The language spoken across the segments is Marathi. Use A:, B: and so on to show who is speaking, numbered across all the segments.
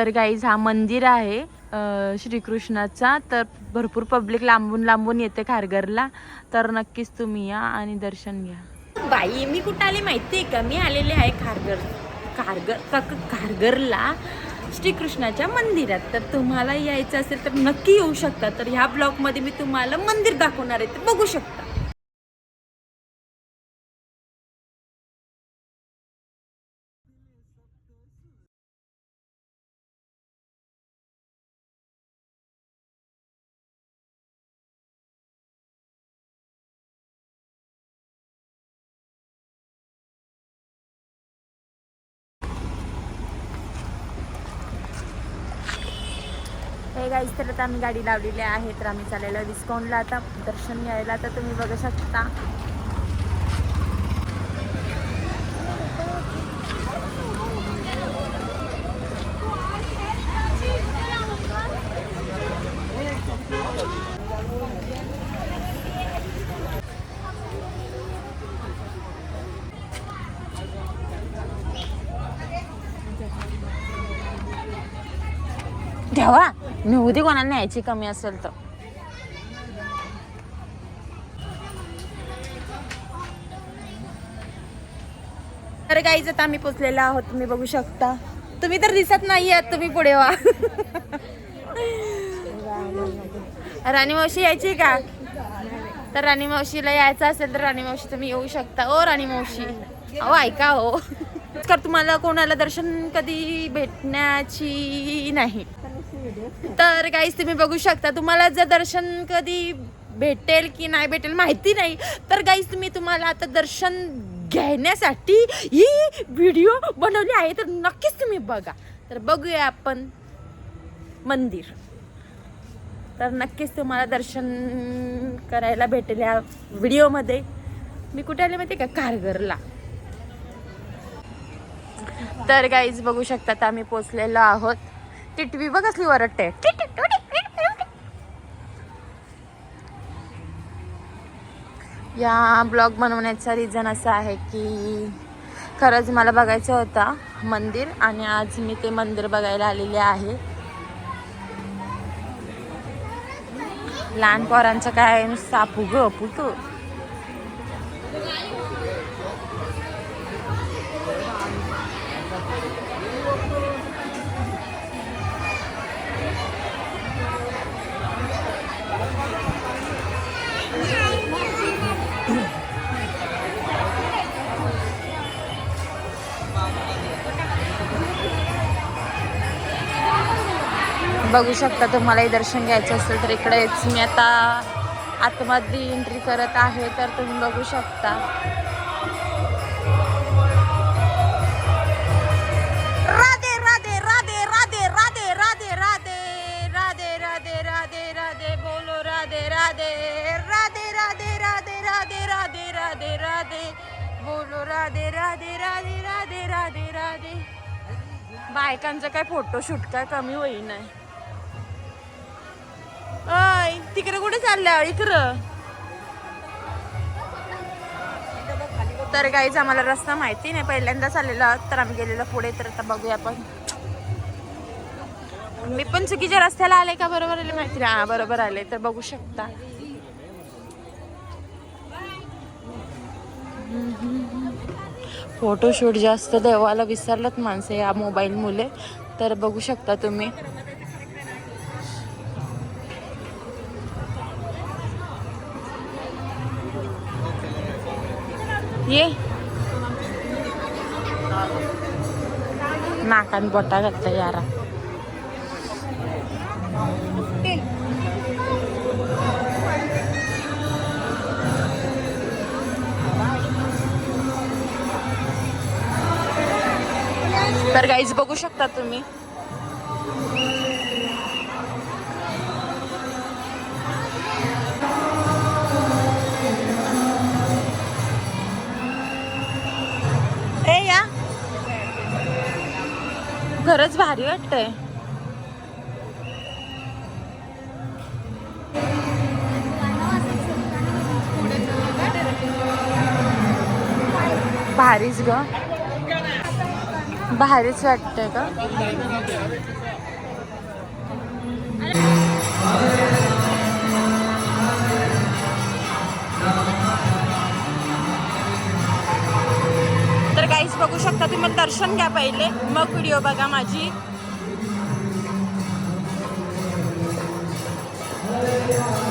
A: तर गाईज हा मंदिर आहे श्रीकृष्णाचा. तर भरपूर पब्लिक लांबून लांबून येते खारघरला. तर नक्कीच तुम्ही या आणि दर्शन घ्या. बाई मी कुठं आले माहिती आहे का? मी आलेले आहे खारघर खारघर का क- खारघरला श्रीकृष्णाच्या मंदिरात. तर तुम्हाला यायचं असेल तर नक्की येऊ शकता. तर ह्या ब्लॉगमध्ये मी तुम्हाला मंदिर दाखवणार आहे तर बघू शकता. हे गाईज तर आता आम्ही गाडी लावलेली आहे तर आम्ही चाललेलो डिस्काउंटला आता. दर्शन घ्यायला तर तुम्ही बघू शकता. ठेवा निवडी कोणाला न्यायची कमी असेल तर. तर गाईज आता आम्ही पोचलेला आहोत. तुम्ही बघू शकता. तुम्ही तर दिसत नाही आहात तुम्ही पुढे वा. राणी मावशी यायची का? तर राणी मावशीला यायचं असेल तर राणी मावशी तुम्ही येऊ शकता. ओ राणी मावशी. अहो ऐका हो. तर तुम्हाला कोणाला दर्शन कधी भेटण्याची नाही. तर गाईज तुम्ही बघू शकता तुम्हाला जर दर्शन कधी भेटेल की नाही भेटेल माहिती नाही तर गाईज तुम्ही तुम्हाला आता दर्शन घेण्यासाठी ही व्हिडिओ बनवली आहे. तर नक्कीच तुम्ही बघा. तर बघूया आपण मंदिर. तर नक्कीच तुम्हाला दर्शन करायला भेटेल या व्हिडिओमध्ये मी कुठे आले माहिती का? कारगरला. तर गाईज बघू शकतात आम्ही पोचलेलो आहोत. टिटवी बघ कसली वरटते या ब्लॉग बनवण्याचा रिझन असा आहे की खरंच मला बघायचं होता मंदिर आणि आज मी ते मंदिर बघायला आलेले आहे. लहान पोरांचं काय नुसतं आपू ग तू बघू शकता तुम्हालाही दर्शन घ्यायचं असेल तर इकडेच मी आता आतमध्ये एंट्री करत आहे तर तुम्ही बघू शकता राधे राधे राधे राधे राधे राधे राधे राधे राधे राधे राधे बोलो राधे राधे राधे राधे राधे राधे राधे राधे राधे बोलो राधे राधे राधे राधे राधे राधे बायकांचं काय फोटोशूट काय कमी होई नाही अय तिकडे कुठे चालल्या? इकडं. तर काहीच आम्हाला रस्ता माहिती नाही. पहिल्यांदा आलेला तर आम्ही गेलेलो पुढे तर आता बघूया आपण. मी पण चुकीच्या रस्त्याला आले का? बरोबर आले माहिती नाही. हा बरोबर आले. तर बघू शकता. फोटोशूट जास्त देवाला विसरलत माणसं या मोबाईल मुले. तर बघू शकता तुम्ही. ये। नाकान बोटा घातला यारा. तर गाईज बघू शकता तुम्ही. खरंच भारी वाटतंय. भारीच ग. भारीच वाटतंय का दर्शन घ्या पहिले. मग व्हिडिओ बघा माझी. हरे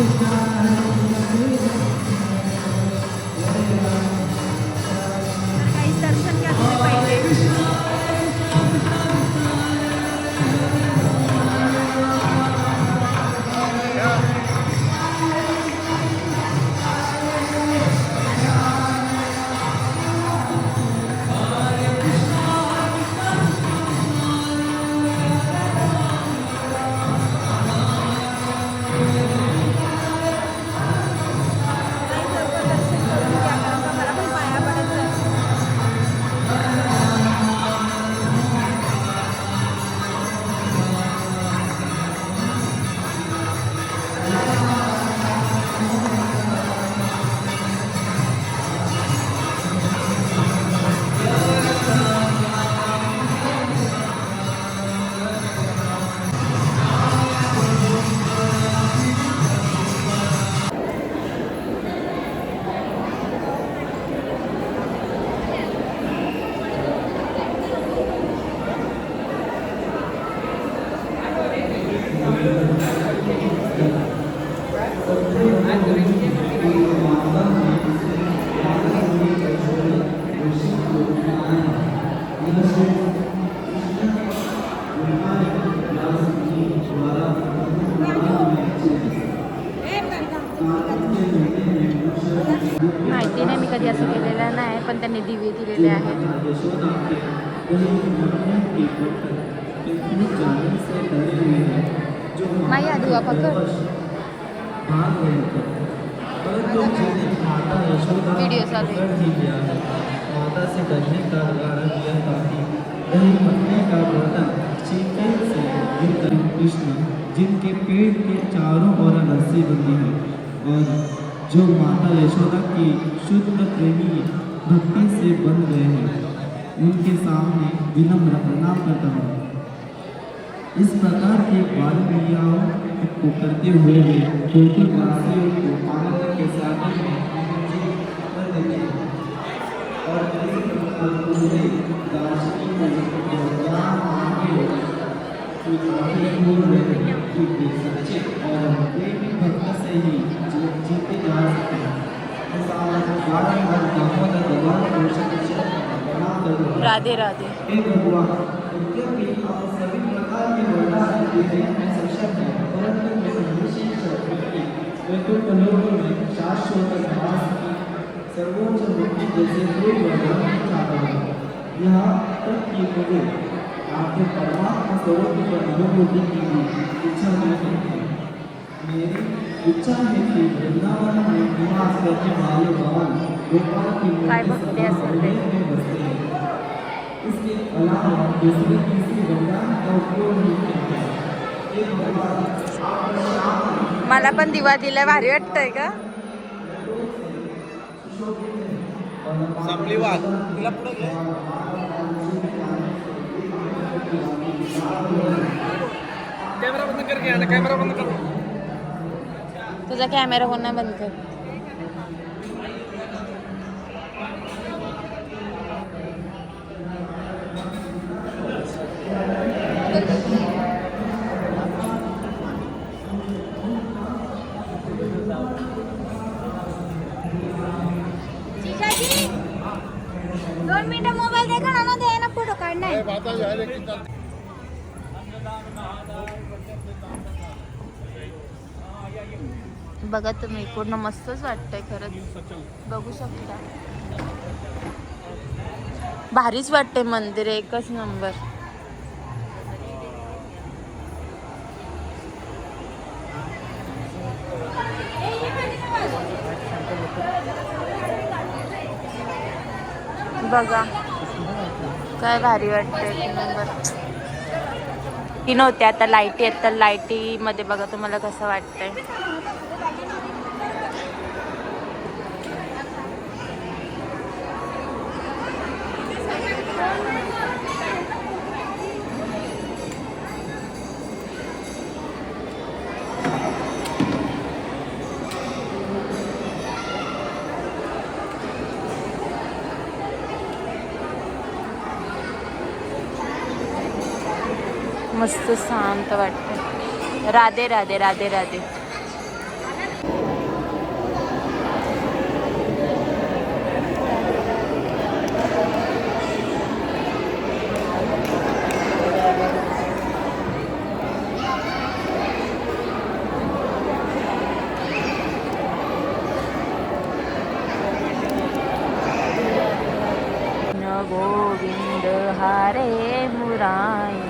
A: Thank you. माहिती नाही मी कधी असं केलेलं नाही पण त्यांनी दिवे दिलेले आहेत. माई आधुआ पकड़ वीडियो चालू
B: माता से डरने का कारण यह कि कहीं मरने का बर्तन चीते से युक्त कृष्ण, जिनके पेट के चारों ओर रस्सी बंधी है, और जो माता यशोदा की शुद्ध प्रेमी भक्ति से बन गए हैं, उनके सामने विनम्र प्रणाम करता हूँ। इस प्रकार के बाल क्रियाओं को करते हुए गोकुल वासियों को आनंद के साथ में
A: राधे राधे.
B: परंतु शाश्वत सर्वोच्च मुक्ति जैसे कोई वरदान नहीं चाहता हूँ यहाँ तक कि मुझे आपके परमात्मा स्वरूप पर अनुभूति की इच्छा नहीं है मेरी इच्छा है कि वृंदावन में निवास करने वाले भगवान गोपाल की मूर्ति में बसते हैं इसके अलावा दूसरे किसी वरदान का उपयोग नहीं करते.
A: मला पण दिवा दिला भारी वाटतंय का
C: संपली वाद तिला पुढे घे. कॅमेरा बंद कर कॅमेरा बंद कर.
A: तुझा कॅमेरा होणार बंद कर दोन मिनिटं मोबाईल दे का ना दे ना फोटो काढणार बघा तुम्ही पूर्ण मस्तच वाटतंय खरंच. बघू शकता. भारीच वाटतंय मंदिर एकच नंबर. बघा. काय भारी वाटतं की नव्हते आता लाईटी आहेत तर लाईटीमध्ये बघा तुम्हाला कसं वाटतंय. मस्त शांत वाटतं राधे राधे राधे राधे. न गोविंद हारे मुराये हे